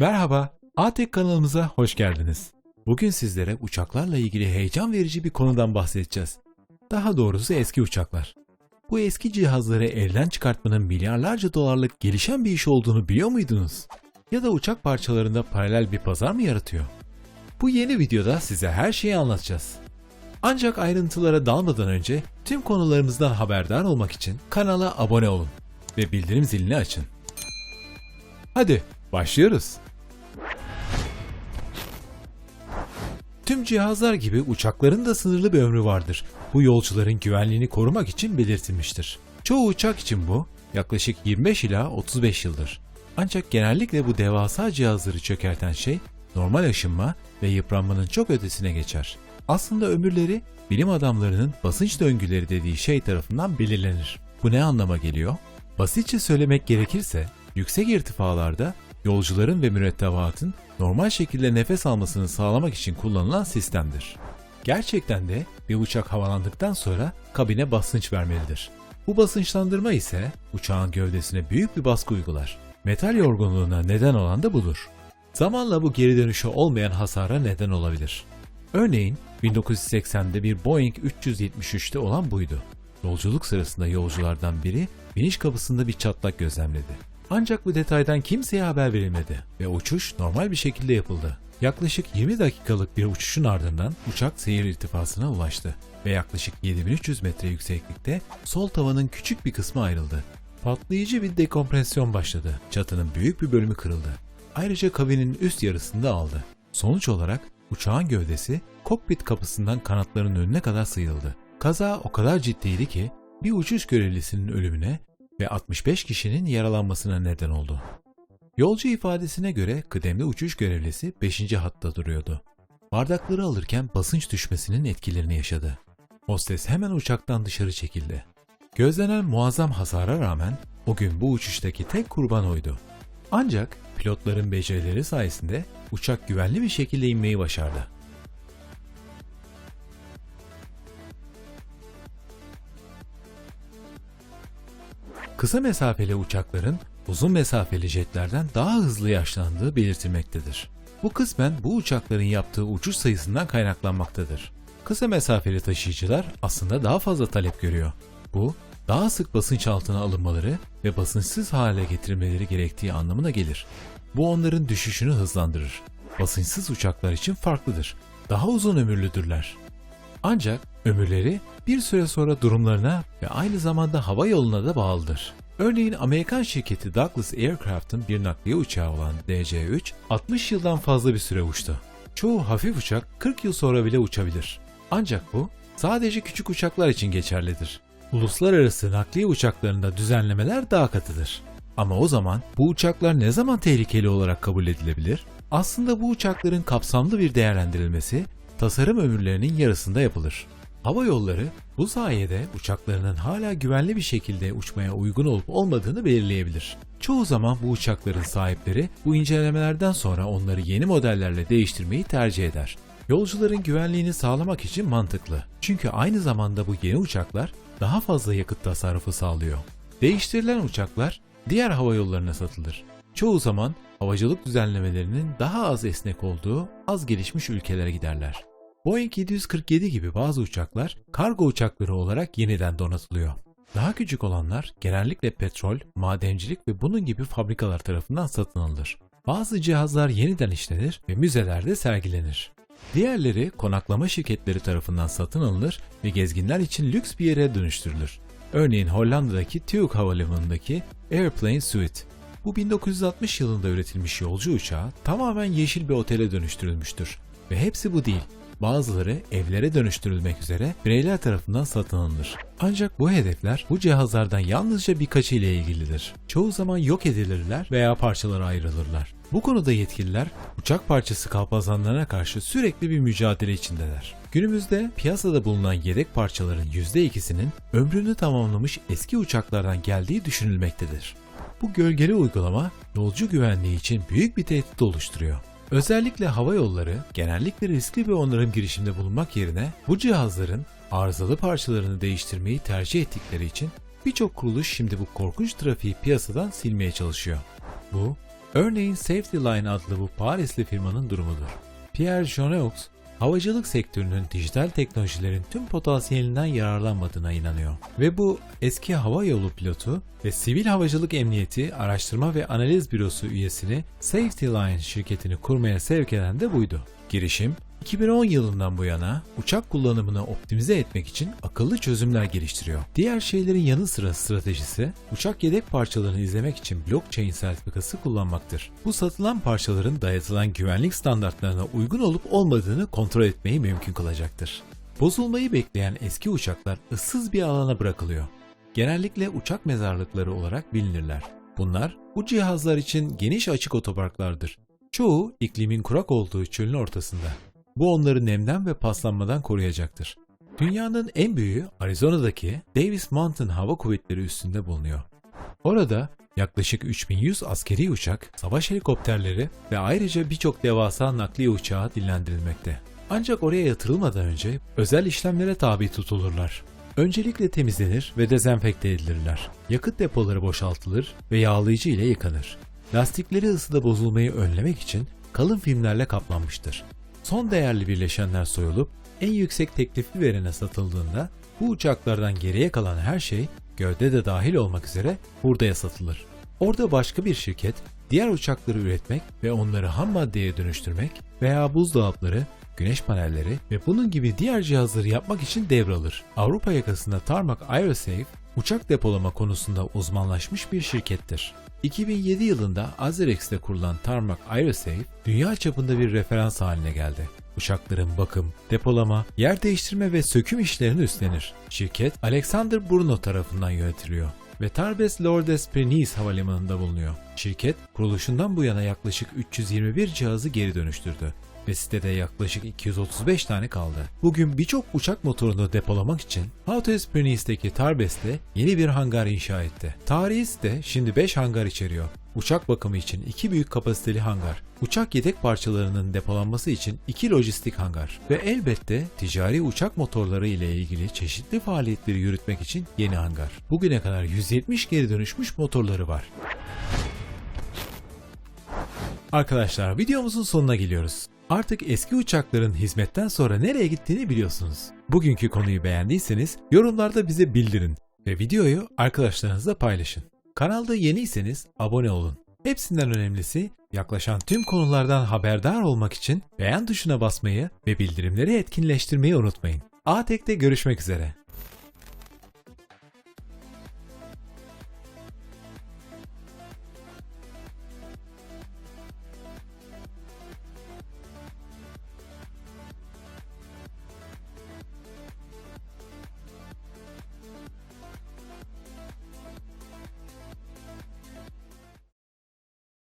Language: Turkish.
Merhaba, ATEK kanalımıza hoş geldiniz. Bugün sizlere uçaklarla ilgili heyecan verici bir konudan bahsedeceğiz. Daha doğrusu eski uçaklar. Bu eski cihazları elden çıkartmanın milyarlarca dolarlık gelişen bir iş olduğunu biliyor muydunuz? Ya da uçak parçalarında paralel bir pazar mı yaratıyor? Bu yeni videoda size her şeyi anlatacağız. Ancak ayrıntılara dalmadan önce tüm konularımızdan haberdar olmak için kanala abone olun ve bildirim zilini açın. Hadi başlıyoruz. Tüm cihazlar gibi uçakların da sınırlı bir ömrü vardır. Bu yolcuların güvenliğini korumak için belirtilmiştir. Çoğu uçak için bu yaklaşık 25 ila 35 yıldır. Ancak genellikle bu devasa cihazları çökerten şey normal aşınma ve yıpranmanın çok ötesine geçer. Aslında ömürleri bilim adamlarının basınç döngüleri dediği şey tarafından belirlenir. Bu ne anlama geliyor? Basitçe söylemek gerekirse yüksek irtifalarda yolcuların ve mürettebatın normal şekilde nefes almasını sağlamak için kullanılan sistemdir. Gerçekten de bir uçak havalandıktan sonra kabine basınç vermelidir. Bu basınçlandırma ise uçağın gövdesine büyük bir baskı uygular. Metal yorgunluğuna neden olan da budur. Zamanla bu geri dönüşü olmayan hasara neden olabilir. Örneğin 1980'de bir Boeing 373'te olan buydu. Yolculuk sırasında yolculardan biri biniş kapısında bir çatlak gözlemledi. Ancak bu detaydan kimseye haber verilmedi ve uçuş normal bir şekilde yapıldı. Yaklaşık 20 dakikalık bir uçuşun ardından uçak seyir irtifasına ulaştı ve yaklaşık 7300 metre yükseklikte sol tavanın küçük bir kısmı ayrıldı. Patlayıcı bir dekompresyon başladı. Çatının büyük bir bölümü kırıldı. Ayrıca kabinin üst yarısını da aldı. Sonuç olarak uçağın gövdesi kokpit kapısından kanatların önüne kadar sıyrıldı. Kaza o kadar ciddiydi ki bir uçuş görevlisinin ölümüne ve 65 kişinin yaralanmasına neden oldu. Yolcu ifadesine göre kıdemli uçuş görevlisi 5. hatta duruyordu. Bardakları alırken basınç düşmesinin etkilerini yaşadı. Hostes hemen uçaktan dışarı çekildi. Gözlenen muazzam hasara rağmen o gün bu uçuştaki tek kurban oydu. Ancak pilotların becerileri sayesinde uçak güvenli bir şekilde inmeyi başardı. Kısa mesafeli uçakların uzun mesafeli jetlerden daha hızlı yaşlandığı belirtilmektedir. Bu kısmen bu uçakların yaptığı uçuş sayısından kaynaklanmaktadır. Kısa mesafeli taşıyıcılar aslında daha fazla talep görüyor. Bu, daha sık basınç altına alınmaları ve basınçsız hale getirilmeleri gerektiği anlamına gelir. Bu onların düşüşünü hızlandırır. Basınçsız uçaklar için farklıdır. Daha uzun ömürlüdürler. Ancak ömürleri bir süre sonra durumlarına ve aynı zamanda hava yoluna da bağlıdır. Örneğin Amerikan şirketi Douglas Aircraft'ın bir nakliye uçağı olan DC-3 60 yıldan fazla bir süre uçtu. Çoğu hafif uçak 40 yıl sonra bile uçabilir. Ancak bu sadece küçük uçaklar için geçerlidir. Uluslararası nakliye uçaklarında düzenlemeler daha katıdır. Ama o zaman bu uçaklar ne zaman tehlikeli olarak kabul edilebilir? Aslında bu uçakların kapsamlı bir değerlendirilmesi tasarım ömürlerinin yarısında yapılır. Hava yolları bu sayede uçaklarının hala güvenli bir şekilde uçmaya uygun olup olmadığını belirleyebilir. Çoğu zaman bu uçakların sahipleri bu incelemelerden sonra onları yeni modellerle değiştirmeyi tercih eder. Yolcuların güvenliğini sağlamak için mantıklı. Çünkü aynı zamanda bu yeni uçaklar daha fazla yakıt tasarrufu sağlıyor. Değiştirilen uçaklar diğer hava yollarına satılır. Çoğu zaman havacılık düzenlemelerinin daha az esnek olduğu az gelişmiş ülkelere giderler. Boeing 747 gibi bazı uçaklar kargo uçakları olarak yeniden donatılıyor. Daha küçük olanlar genellikle petrol, madencilik ve bunun gibi fabrikalar tarafından satın alınır. Bazı cihazlar yeniden işlenir ve müzelerde sergilenir. Diğerleri konaklama şirketleri tarafından satın alınır ve gezginler için lüks bir yere dönüştürülür. Örneğin Hollanda'daki TUI Havalimanı'ndaki Airplane Suite. Bu 1960 yılında üretilmiş yolcu uçağı tamamen yeşil bir otele dönüştürülmüştür. Ve hepsi bu değil. Bazıları evlere dönüştürülmek üzere bireyler tarafından satın alınır. Ancak bu hedefler bu cihazlardan yalnızca birkaçı ile ilgilidir. Çoğu zaman yok edilirler veya parçalara ayrılırlar. Bu konuda yetkililer uçak parçası kalpazanlarına karşı sürekli bir mücadele içindeler. Günümüzde piyasada bulunan yedek parçaların %2'sinin ömrünü tamamlamış eski uçaklardan geldiği düşünülmektedir. Bu gölgeli uygulama yolcu güvenliği için büyük bir tehdit oluşturuyor. Özellikle hava yolları genellikle riskli bir onarım girişiminde bulunmak yerine bu cihazların arızalı parçalarını değiştirmeyi tercih ettikleri için birçok kuruluş şimdi bu korkunç trafiği piyasadan silmeye çalışıyor. Bu Örneğin Safety Line adlı bu Parisli firmanın durumudur. Pierre Joneux, havacılık sektörünün dijital teknolojilerin tüm potansiyelinden yararlanmadığına inanıyor. Ve bu eski hava yolu pilotu ve Sivil Havacılık Emniyeti Araştırma ve Analiz Bürosu üyesini Safety Line şirketini kurmaya sevk eden de buydu. Girişim, 2010 yılından bu yana uçak kullanımını optimize etmek için akıllı çözümler geliştiriyor. Diğer şeylerin yanı sıra stratejisi uçak yedek parçalarını izlemek için blockchain sertifikası kullanmaktır. Bu satılan parçaların dayatılan güvenlik standartlarına uygun olup olmadığını kontrol etmeyi mümkün kılacaktır. Bozulmayı bekleyen eski uçaklar ıssız bir alana bırakılıyor. Genellikle uçak mezarlıkları olarak bilinirler. Bunlar bu cihazlar için geniş açık otoparklardır. Çoğu iklimin kurak olduğu çölün ortasında. Bu onları nemden ve paslanmadan koruyacaktır. Dünyanın en büyüğü Arizona'daki Davis Mountain Hava Kuvvetleri üstünde bulunuyor. Orada yaklaşık 3100 askeri uçak, savaş helikopterleri ve ayrıca birçok devasa nakliye uçağı dinlendirilmekte. Ancak oraya yatırılmadan önce özel işlemlere tabi tutulurlar. Öncelikle temizlenir ve dezenfekte edilirler. Yakıt depoları boşaltılır ve yağlayıcı ile yıkanır. Lastikleri ısıda bozulmayı önlemek için kalın filmlerle kaplanmıştır. Son değerli birleşenler soyulup en yüksek teklifi verene satıldığında bu uçaklardan geriye kalan her şey gövde de dahil olmak üzere hurdaya satılır. Orada başka bir şirket diğer uçakları üretmek ve onları ham maddeye dönüştürmek veya buzdolapları, güneş panelleri ve bunun gibi diğer cihazları yapmak için devralır. Avrupa yakasında Tarmac Aerosafe uçak depolama konusunda uzmanlaşmış bir şirkettir. 2007 yılında Azerex'te kurulan Tarmac Aerosafe dünya çapında bir referans haline geldi. Uçakların bakım, depolama, yer değiştirme ve söküm işlerini üstlenir. Şirket Alexander Bruno tarafından yönetiliyor ve Tarbes Lourdes Prenis havalimanında bulunuyor. Şirket kuruluşundan bu yana yaklaşık 321 cihazı geri dönüştürdü ve sitede yaklaşık 235 tane kaldı. Bugün birçok uçak motorunu depolamak için Hautes Prenis'teki Tarbes'te yeni bir hangar inşa etti. Tarihi site şimdi 5 hangar içeriyor. Uçak bakımı için 2 büyük kapasiteli hangar, uçak yedek parçalarının depolanması için 2 lojistik hangar ve elbette ticari uçak motorları ile ilgili çeşitli faaliyetleri yürütmek için yeni hangar. Bugüne kadar 170 geri dönüşmüş motorları var. Arkadaşlar videomuzun sonuna geliyoruz. Artık eski uçakların hizmetten sonra nereye gittiğini biliyorsunuz. Bugünkü konuyu beğendiyseniz yorumlarda bize bildirin ve videoyu arkadaşlarınızla paylaşın. Kanalda yeniyseniz abone olun. Hepsinden önemlisi yaklaşan tüm konulardan haberdar olmak için beğen tuşuna basmayı ve bildirimleri etkinleştirmeyi unutmayın. A-Tek'te görüşmek üzere.